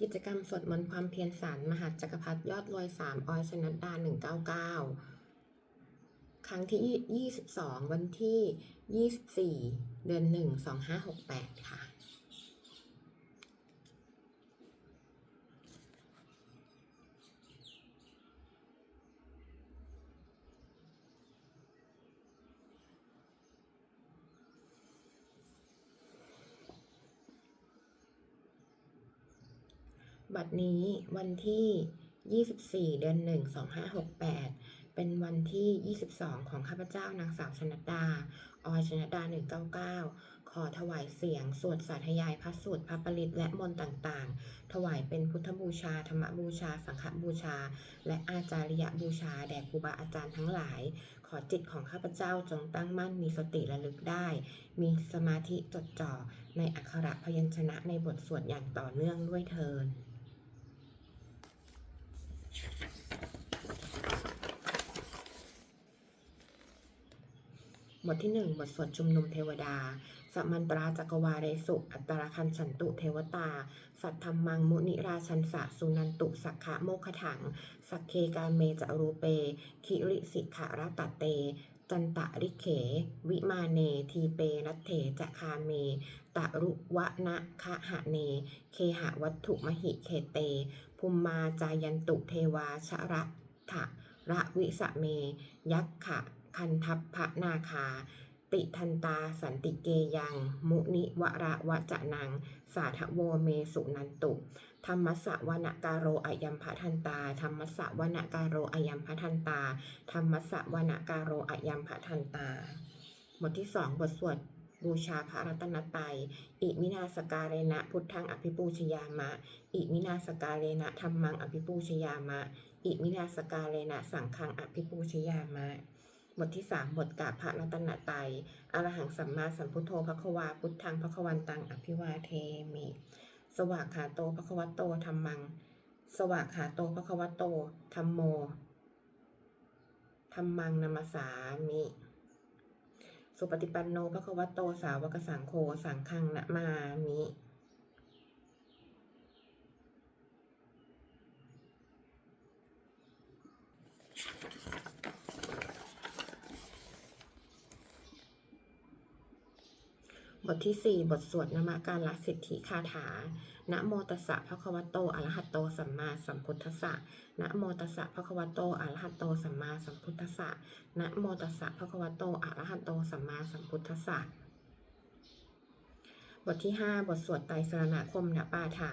กิจกรรมสวดมนต์ความเพียรสารมหาจักรพรรดิยอดรวยสามออยชนัดดาหนึ่งเก้าเก้าครั้งที่ยี่สิบสองวันที่ยี่สิบสี่เดือนหนึ่งสองห้าหกแปดค่ะ บั ดนี้วันที่ 24 เดือน 1 2568 เป็นวันที่ 22 ของข้าพเจ้านางสาวชนดดาออยชนดดา 199 ขอถวายเสียง สวดสาธยายพระสูตรพระปริตและมนต์ต่างๆ ถวายเป็นพุทธบูชา ธรรมบูชา สังฆบูชา และอาจาริยบูชา แด่ครูบาอาจารย์ทั้งหลาย ขอจิตของข้าพเจ้าจงตั้งมั่นมีสติระลึกได้ มีสมาธิจดจ่อในอักขระพยัญชนะในบทสวดอย่างต่อเนื่องด้วยเทิน บทที่หนึ่งบทสวดชุมนุมเทวดาสัมมันตราจักรวาเรสุ อัตตราคันฉันตุเทวตา สัทธรรมังมุนิราชันสะสุนันตุสักขะโมคขถัง สักเคการเมจารูเป คิริสิกขารตตเต จันตะริเข วิมาเน ทีเปนัตเถจะคาเม ตะรุวะนะคะหะเน เคหะวัตถุมหิเคเต ภูมมาจายันตุเทวาชระทะระวิสะเม ยักขะ คันทัพพะนาคา ติทันตาสันติเกยัง มุนิวระวะจะนัง สาทโวเมสุนันตุ ธรรมสะวนาการโรอายัมพะทันตา ธรรมสะวนาการโรอายัมพะทันตา ธรรมสะวนาการโรอายัมพะทันตา บทที่สองบทสวดบูชาพระรัตนตรัย อิมินาสการเรนะพุทธังอภิปูชยามะ อิมินาสการเรนะธรรมังอภิปูชยามะ อิมินาสการเรนะสังฆังอภิปูชยามะ บทที่สามบทกาพระรัตนตรัยอรหังสัมมาสัมพุทโธภควาพุทธังภควันตังอภิวาเทมิ สวากขาโตภควัตโตธรรมัง สวากขาโตภควัตโตธรรมโมธรรมังนามาสามิ สุปฏิปันโนภควโตสาวกสังโฆสังฆังนะมามิ บทที่สี่บทสวดนามการละสิทธิคาถา นะโมตัสสะภะคะวะโตอะระหะโตสัมมาสัมพุทธัสสะ นะโมตัสสะภะคะวะโตอะระหะโตสัมมาสัมพุทธัสสะ นะโมตัสสะภะคะวะโตอะระหะโตสัมมาสัมพุทธัสสะ บทที่ห้าบทสวดไตรสรณคมนปาฐะ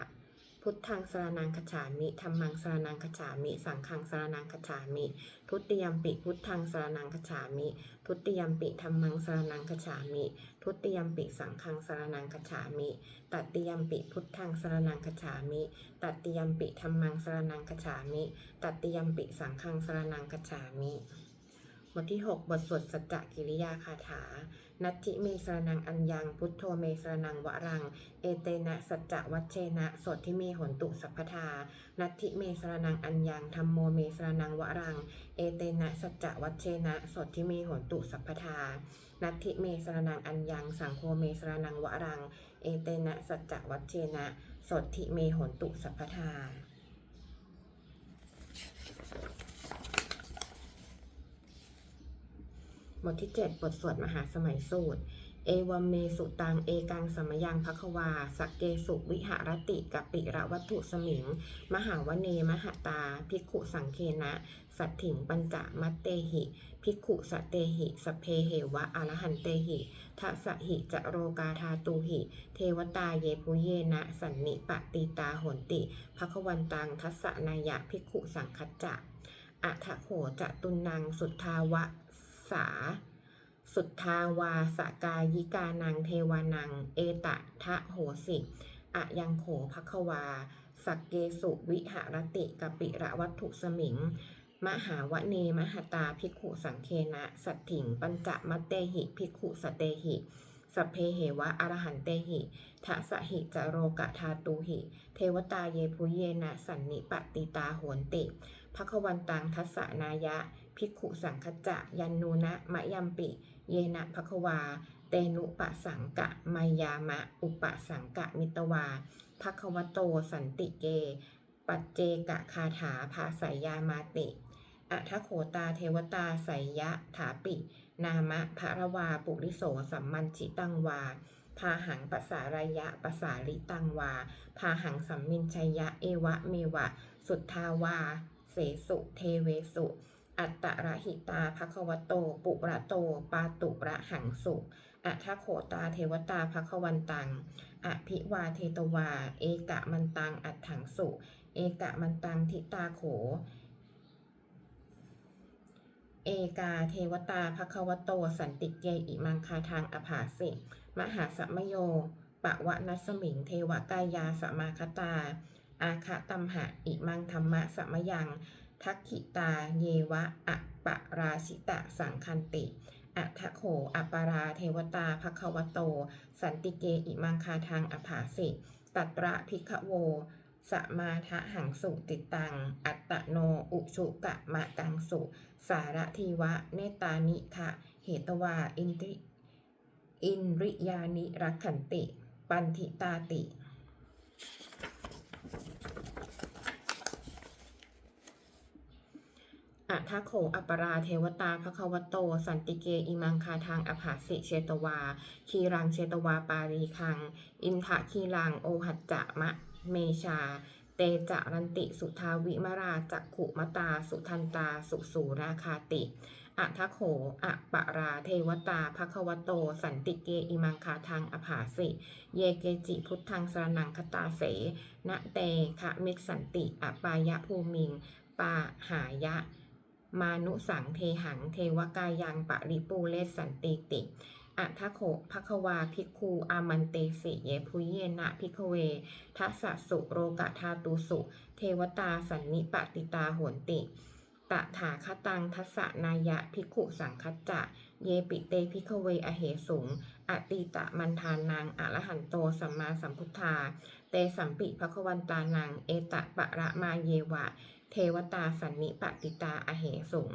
พุทธังสรนังคจฉามิธรรมังสรนังคจฉามิ สังฆังสรนังคจฉามิ ทุติยมปิพุทธังสรนังคจฉามิ ทุติยมปิธรรมังสรนังคจฉามิ ทุติยมปิสังฆังสรนังคจฉามิ ตัตติยมปิพุทธังสรนังคจฉามิ ตัตติยมปิธรรมังสรนังคจฉามิ ตัตติยมปิสังฆังสรนังคจฉามิ บทที่ 6 บทสวดสัจจกิริยาคาถา นัตถิเมสรนังอัญญัง พุทโธเมสรนังวะรัง เอเตนะสัจจวัชเชนะสดที่เมหนตุสัพพทา นัตถิเมสรนังอัญญังธรรมโมเมสรนังวะรัง เอเตนะสัจจวัชเชนะสดที่เมหนตุสัพพทา นัตถิเมสรนังอัญญัง สังโฆเมสรนังวะรัง เอเตนะสัจจวัชเชนะสดทิเมหนตุสัพพทา บทที่ 7 บทสวดมหาสมัยสูตร เอวัมเมสุตัง เอกังสมยังภควา สักเกสุวิหารติกปิระวัตถุสมิง มหาวเนมหตา ภิกขุสังเคนะ สัตถิงปัญจมัตเตหิ ภิกขุสเตหิสเพเหวะอรหันเตหิทัสหิจโรกาธาตูหิ เทวตาเยปุเยนะ สันนิปติตาโหนติภควันตังทัสนายะภิกขุสังคัจจะอัทโขจะตุนังสุทธาวะ สาสุทธาวาสกายิกานัง เทวานัง เอตะทะโหสิอะยังโขภควา สักเกสุวิหารติกปิระวัตถุสมิง มหาวเนมหตาภิกขุสังเคนะสัตถิง ปัญจมัตเตหิภิกขุสเตหิสพเพเหวะอรหันเตหิทะสะหิจโรกะทาตูหิ เทวตาเยพุเยนะสันนิปติตาโหนติภควันตังทัสสนายะ ภิกขุสังคจะยันนูนะมะยัมปิ เยนะภควา เตนุปะสังกะมายามะ อุปสังกะมิตวาภควโตสันติเก ปัจเจกะคาถาภาสายามาติอัทโขตาเทวตาไสยะถาปิ นามะภรวาปุริโสสัมมันชิตังวา พาหังปสารยะปสาริตังวา พาหังสัมมินชัยยะเอวะเมวะ สุทธาวา เสสุเทเวสุ อัตตระหิตาภควโต ปุระโต ปาตุระหังสุอัทโขตาเทวตาภควันตัง อภิวาเทตวา เอกะมันตัง อัตถังสุ เอกะมันตังทิตาโข เอกาเทวตาภควโต สันติเกอิมังคาทางอภาสิมหาสัมโยปะวะนัสมิง เทวกายาสมาคตา อาคะตัมหะ อิมังธรรมะสัมยัง ทักขิตา เยวะอะปะราชิตะสังคันติอัทโขอัปาราเทวตาภควโต สันติเกอิมังคาทางอภาสิตัตระพิกโวสมาทะหังสุติตัง อัตตโนอุชุกะมะตังสุ สารทีวะ เนตานิคะเหตวา อินทริอินริยานิรักขันติ ปันทิตาติ อัทโขอัปราเทวตาภควโต สันติเกอิมังคาทางอภาสิเชตวา คีรังเชตวาปารีคัง อินทะคีรังโอหัจจะมะเมชา เตจะรันติสุทาวิมราจักขุมตาสุทันตาสุสูราคาติอัทโขอัปะราเทวตาภควโต สันติเกอิมังคาทางอภาสิ เยเกจิพุทธังสรนังคตาเสนะเตคะมิสันติอปายะภูมิง ปาหายะ มานุสังเทหังเทวกายังปริปูเลสสันติติอัทโขภควาภิกคูอามันเตสิเยพุเยนะภิกเวทัสสะสุโรกะธาตุสุ เทวตาสันนิปติตาโหนติตถาคตังทัสนายะภิกขุสังคัจจะ เยปิเตภิกเวอเหสุง อติตะมันทานังอรหันโตสัมมาสัมพุทธา เตสัมปิภควันตานัง เอตะปะระมาเยวะ เทวตาสันนิปติตาอเหสุง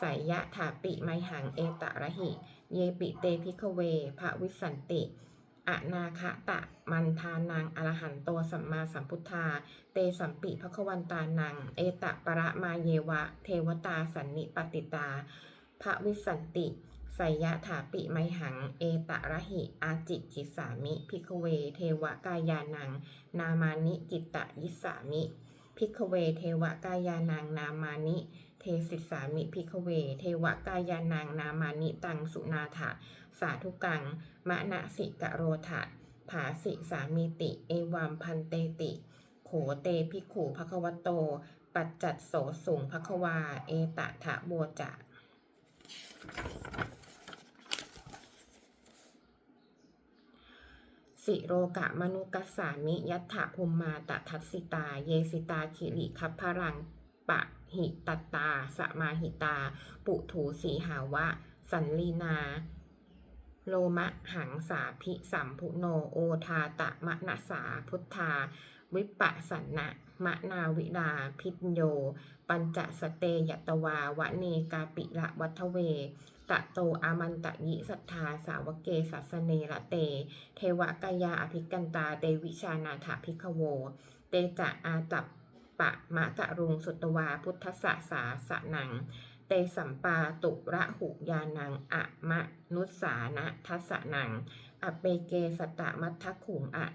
สายยะถาปิไมหังเอตะระหิ เยปิเตพิกเวภะวิสันติอนาคตะมันทานังอรหันโตสัมมาสัมพุทธา เตสัมปิภควันตานัง เอตะปะระมาเยวะ เทวตาสันนิปติตาภะวิสันติสยยะถาปิไมหัง เอตะระหิ อาจิกิสามิ พิกเว เทวกายานัง นามานิกิตะยิสามิ พิกเวเทวกายานังนามานิ เทสิสามิพิกเว เทวกายานังนามานิตังสุนาถะสาธุกัง มะนะสิกะโรทะผาสิสามีติ เอวัมพันเตติ โขเตภิขุภควโต ปัจจัดโสสุงภควา เอตะทะโวจะ สิโรกะมนุกัสสามิยัตถะภูมมาตทัสสิตา เยสิตาคิริคัพพรังปะหิตตา สมาหิตา ปุถูสีหาวะ สันลีนา โลมะหังสาพิสัมพุโนโอทาตะมะนะสาพุทธา วิปัสสนนะมะนาวิดาพิญโย ปัญจสเตยตวาวะเนกาปิละวัทเวะโตอามันตะยิสัทธา สาวเกสัสเนระเต เทวกายาอภิกันตา เตวิชานาถาภิกขโว เตจะอาตัปปะมะกะรุงสุตวาพุทธสสาสะนัง เตสัมปาตุระหุยานังอะมะนุสานะทัสสนัง อเปเกสตะมัทธขุงอะ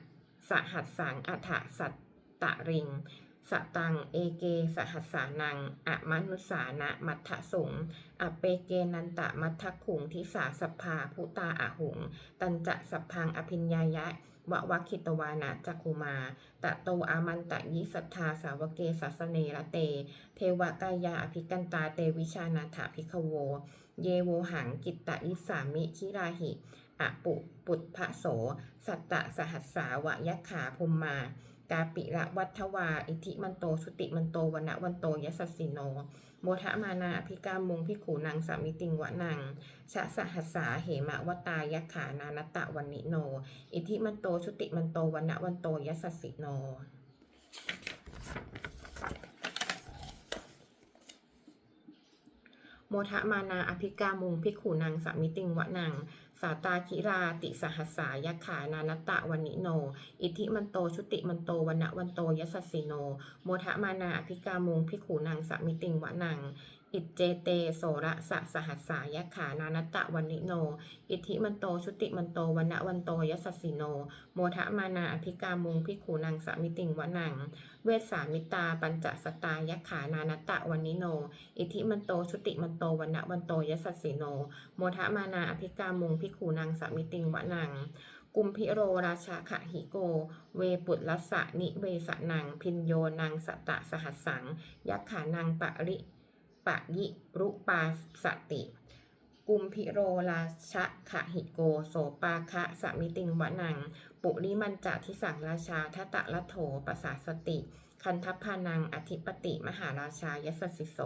สหัสสังอัฐสัตตะริง สตัง เอเก สหัสสานัง อมนุสานะมัทธสงอเปเกนันตะมัทธขุงทิสาสพพาพุตาอหุง ตันจะสัพพังอภิญญายะวะวคิตวานะจักุมา ตะโตอามันตะยิสัทธาสาวเกสัสเนระเต เทวกายาอภิกันตาเตวิชานาถาภิกขโว เยโวหังกิตตะยิสามิคิราหิอปุปุตพะโส สัตตะสหัสสาวะยักขาภูมมา กาปิระวัฏวา อิทิมันโตชุติมันโตวันะวันโตยสสสิโน โมทะมานาอภิกามุงพิขูนางสามิติงวะนังชะสหัสาเหมะวตายะขานานตะวันนิโน อิทิมันโตชุติมันโตวันะวันโตยสสสิโน โมทะมานาอภิกามุงพิกขุนางสามิติงวะนัง สาตาคิราติสหัสสายขานานตะวันิโน อิทิมันโตชุติมันโตวันะวันโตยสัสสิโน โมทะมานาอภิกามุงพิขูนางสามิติงวะนัง อิจเจเตโสระสะสหัสสายะขานานตะวันนิโน อิทธิมันโตชุติมันโตวันนะวันโตยสสสิโน โมทะมานาอภิกามุงพิขูนางสมิติงวะนัง เวสสามิตาปัญจสตายะขานานตะวันนิโน อิทธิมันโตชุติมันโตวันนะวันโตยสสสิโน โมทะมานาอภิกามุงพิขูนางสมิติงวะนังกุมพิโรราชาขะหิโก เวปุตลัสสะนิเวสนัง พินโยนังสตะสหัสสังยักขานังปะริ ปะยิรุปาสติ กุมพิโรราชะขะหิโก โสปาคะสมิติงวะนัง ปุริมันจะทิสังราชาทตะละโถปสาสติ คันทัพพานังอธิปติมหาราชายสสสิโส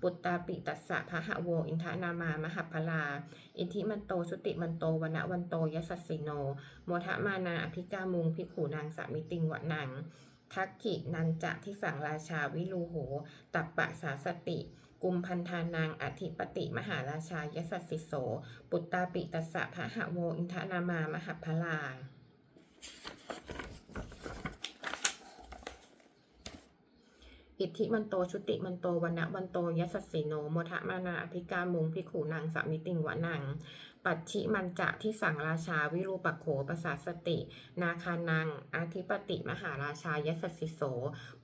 ปุตตาปิตัสสะพะหะโว อินทนามามหพลา อิทิมันโตชุติมันโตวันะวันโตยสสสิโน โมทะมานาอภิกามุงพิขูนางสามิติงวะนังทักขินันจะที่สั่งราชาวิลูโห ตัปปะสาสติ กุมพันธานางอธิปติมหาราชายสัสสิโส ปุตตาปิตัสสะพะหะโวอินทนามามหพลาอิทธิมันโตชุติมันโตวันะวันโตยสัสสิโนโมทะมานาอภิกามุงพิขูนางสามิติงวะนัง ปัจฉิมันจะที่สั่งราชาวิรูปโขประสาสติ นาคานังอาธิปติมหาราชายสัสสิโส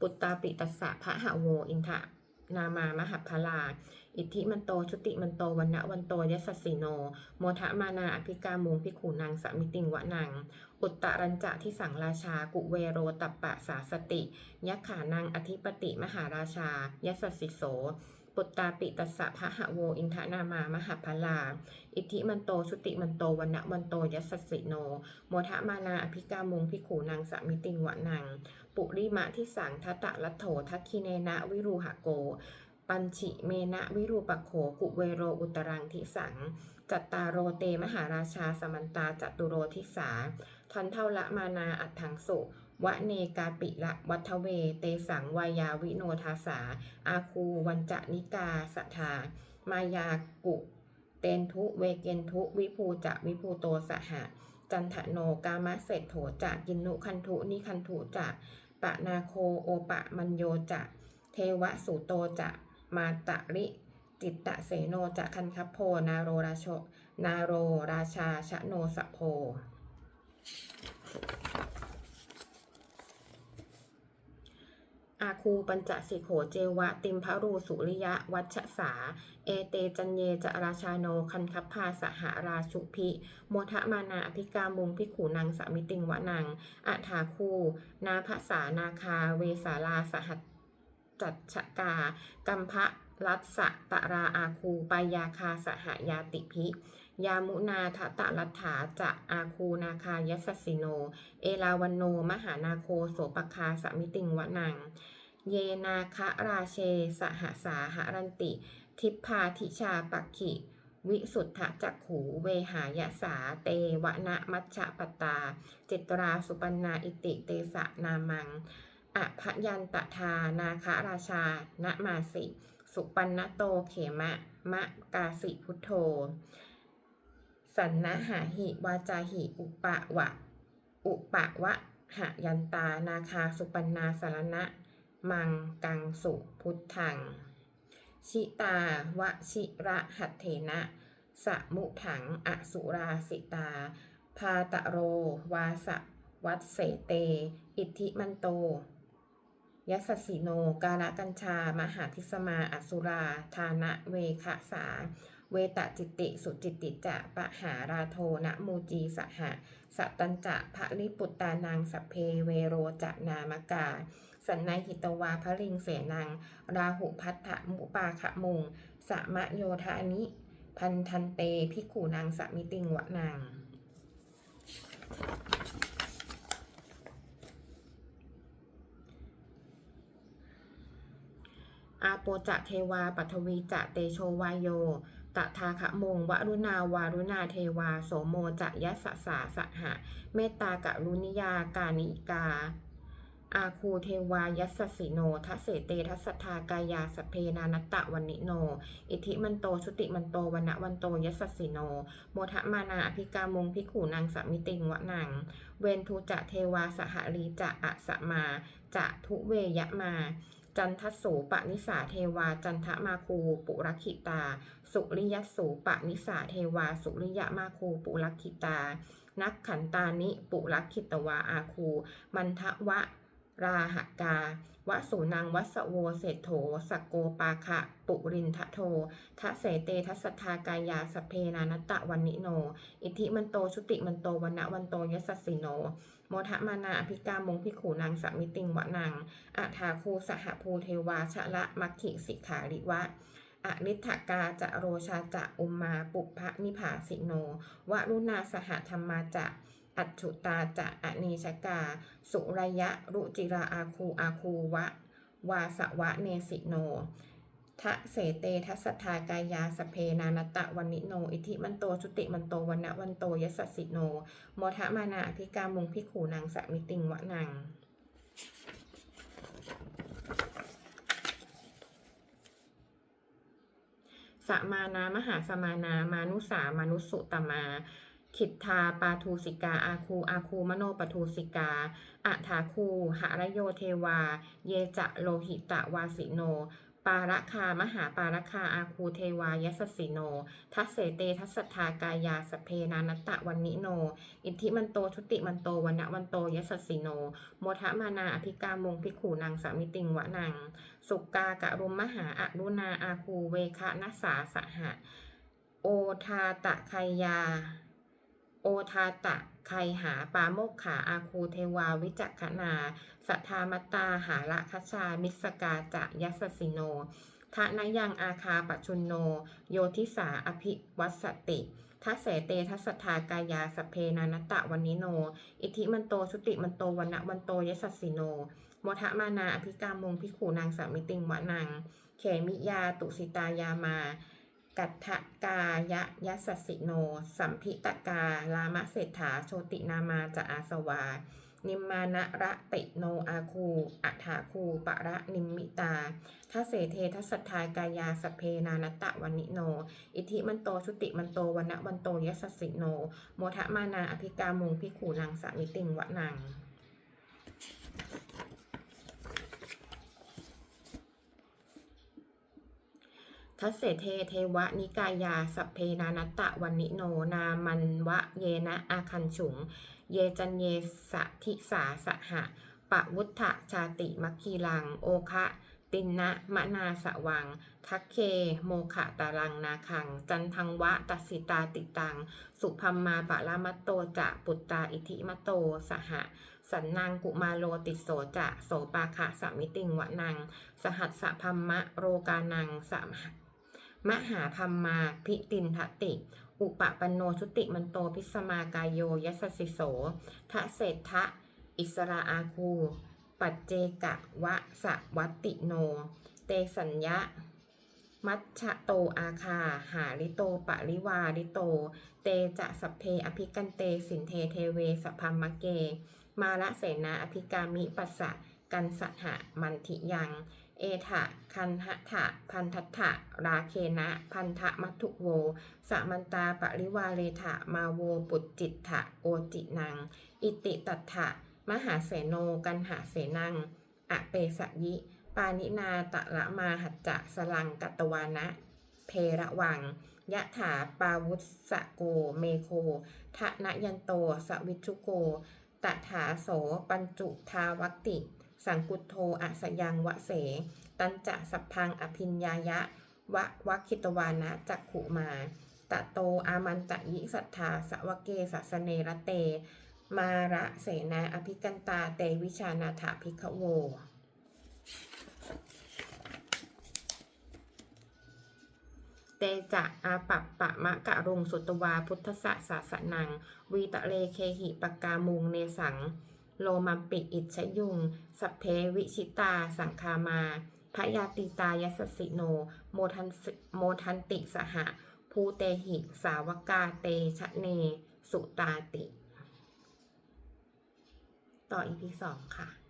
ปุตตาปิตัสสะพระหะโวอินทะ นามามหพลาอิทธิมันโตชุติมันโตวันนะวันโตยสสสิโน โมทะมานาอภิกามุงพิขูนางสมิติงวะนังอุตตรัญจะที่สั่งราชากุเวโรตัปปะสาสติยักขานังอธิปติมหาราชายสสสิโสปุตตาปิตัสสะพะหะโวอินทนามามหพลา อิทธิมันโตชุติมันโตวันนะวันโตยสสสิโน โมทะมานาอภิกามุงพิขูนางสมิติงวะนัง ปุริมะที่สังทัตตะลัโถทักคิเนนะวิรูหะโก ปัญฉิเมนะวิรูปโขกุเวโรอุตรังทิสัง จัตตาโรเตมหาราชาสมันตาจัตุโรทิสาทันเท่าละมานาอัตถังสุวะเนกาปิละวัทเว เตสังวายาวิโนทาสา อาคูวันจะนิกาสัทธามายากุเตนทุเวเกนทุวิภูจะวิภูโตสหะ จันทโนกามะเศรษโถจะกินนุคันทุนิคันทุจะ ปะนาโคโอปะมัญโยจะเทวสุโตจะมาตะริ จิตตะเสโนจะคันคับโพนาโรราโชนาโรราชาชะโนสะโพ อาคูปัญจสิโขเจวะ ติมพรูสุริยะ วัชสา เอเตจันเยจราชาโน คันคัพพาสหาราชุพิโมทะมานาอภิกามุงพิขูนางสามิติงวะนังอัฐาคู นาภาษานาคา เวสาลาสหัสจัชกา กัมพะรัสสะตะราอาคูปายาคาสหายาติพิ ยามุนาทะตะลัฐาจะอาคูนาคายสสสิโน เอลาวันโน มหานาโคโสปคาสมิติงวะนัง เยนาคะราเช สหสาหรันติ ทิพพาทิชาปักขิ วิสุทธจักขูเวหายสาเตวะนะมัชฌปตา จิตราสุปันนาอิติเตสะนามังอภยันตทานาคราชานะมาสิ สุปันนโตเขมะ มะกาสิพุทโธ สันนะหาหิวาจาหิ อุปะวะ อุปะวะหะยันตา นาคาสุปันนาสารณะ มังกังสุพุทธัง ชิตาวชิระหัตเถนะสมุถังอสุราสิตา พาตะโร วาสะวัตเสเต อิทธิมันโตยัสสสิโน กาลกัญชา มหาทิสมา อสุราทานะเวคะสา เวตจิตติสุจิตติจะปะหาราโทนะมูจีสหะสัตตัญจะภะลิปุตตานังสัพเพเวโรจะนามกาสันนายหิตวาพลิงเสนัง ราหุพัทธมุปาขะมุงสะมะโยธานิ พันทันเตพิกขูนางสมิติงวะนางอาโปจะเทวาปัทวีจะเตโชวายโย ตถาคะมงวรุณาวารุณาเทวา โสโมจะยะสะสาสหะ เมตตากะรุนิยากานิกา อาคูเทวายัสสิโนทัสเสเตทัสทากายาสเพนานัตตะวันนิโน อิทิมันโตชุติมันโตวันะวันโตยัสสิโน โมทะมานาอภิกามงพิกขูนางสมิติงวะนังเวนทูจะเทวาสหรีจะอะสมาจะทุเวยะมา จันทสูปะนิสาเทวา จันทมาคูปุรคิตา สุริยสูปะนิสาเทวา สุริยมาคูปุรคิตา นักขันตานิปุรคิตวาอาคู มันทะวะ ราหกาวสุนังวัสโวเศรษโถสกโกปาคะ ปุรินทะโททะเสเตทัสทากายาสพเพนานัตตะวันนิโน อิทิมันโตชุติมันโตวันนะวันโตยสสสสิโน โมทะมานาอภิกามงพิขูนางสมิติงวะนางอาทาคูสหภูเทวาชะละมัคคิสิกขาริวะอริทกาจะโรชาจะอุมมาปุพะนิภาสิโน วรุณาสหธรรมาจะ อัจฉุตาจะอเนชกา สุรยะ รุจิราอาคูอาคูวะ วาสวะเนสิโนทะเสเตทัสทากายาสเพนานตตะวันนิโน อิทิมันโตชุติมันโตวันนะวันโตยสสสิโนโมทะมานาอภิกามุงพิขูนางสมิติงวะนังสมานามหาสมานามานุสามานุสุตมา ขิทธาปาทูสิกา อาคูอาคูมโนปทูสิกาอัฐาคูหรโยเทวา เยจะโลหิตะวาสิโน ปาระคามหาปาระคาอาคูเทวายสสิโน ทัสเสเตทัสทากายาสเพนานัตตะวันนิโน อิทธิมันโตชุติมันโตวันะวันโตยสสิโน โมทะมานาอภิกามงพิขูนางสามิติงวะนังสุกากะรุมมหาอรุณาอาคูเวคะนัสสาสหะ โอทาตะไคยา โอทาตะไคหาปาโมกขาอาคูเทวาวิจักขนาสัทธามตาหาละคัชา มิสกาจะยัสสิโนทะนยังอาคาปชุนโน โยทิสาอภิวัสสติทัสเสเตทัสสทากายาสเพนานตตะวันนิโน อิทิมันโตชุติมันโตวันนะวันโตยสสสิโนโมทะมานาอภิกามงพิขูนางสามิติงวะนังเขมิยาตุสิตายามา กัตถกายะยัสสิโน สัมพิตกาลามะเศรษฐาโชตินามาจะอาสวา นิมมานะระติโนอาคูอัฏฐาคูปะระนิมมิตาทัสเสเททัสทายกายาสเพนานัตตะวันิโน อิทิมันโตชุติมันโตวันะวันโตยสสสิโน โมทะมานาอภิกามุงพิขูนางสามิติงวะนัง ทัสเสเทเทวะนิกายาสัพเพนานัตตะวันนิโนนามันวะเยนะอาคันฉุง เยจันเยสะทิสาสหะปะวุฒะชาติมัคคีลัง โอคะตินนะมะนาสวัง ทักเค โมขะตารังนาคัง จันทังวะตัสสิตาติตัง สุพัมมาปะละมัตโตจะปุตตาอิทิมตโตสหะสันนางกุมาโลติโสจะโสปาคะสมิติงวะนัง สหัสสะพัมมะโรกานังสาม มหาพัมมาพิตินทติ อุปปันโนชุติมันโตพิสมากายโยยัสสิโสทะเศรษฐะอิสราอาคู ปัจเจกะวะสะวัตติโน เตสัญญะ มัชชะโตอาคา หาลิโตปะริวาริโต เตจะสัพเพอภิกันเตสินเทเทเวสพัมมะเก มาละเสนาอภิกามิปัสสะ กันสหะมันทิยัง เอถะคันหะถะพันทัตถะราเคนะพันธะมัตถุโว สมันตาปริวาเลถะมาโวปุจจิตถะโอจินัง อิติตัตถะมหาเสโนกันหาเสนัง อเปสยิ ปานินาตะละมาหัจจะสลังกัตวานะเพระวัง ยะถาปาวุสะโก เมโค ทะนยันโต สวิชุโก ตถาโส ปัญจุทาวัติ สังกุโทอะสยังวะเส ตันจะสัพพังอภิญญายะ วะวัคิตวานะจักขุมาตะโตอามันตะยิสัทธาสวะเกสัสเนระเต มาระเสนาอภิกันตาเตวิชานาถาภิกขโว เตจะอาปัปปะมะกะรุงสุตวาพุทธสสะสาสนัง วีตะเลเคหิปกามุงเนสัง โลมัมปิอิชยุง สัพเพวิชิตา สังคามาพยาติตายสสสิโน โมทันโมทันติสหะ ภูเตหิ สาวกาเตชะเน สุตาติ ต่ออีพีสองค่ะ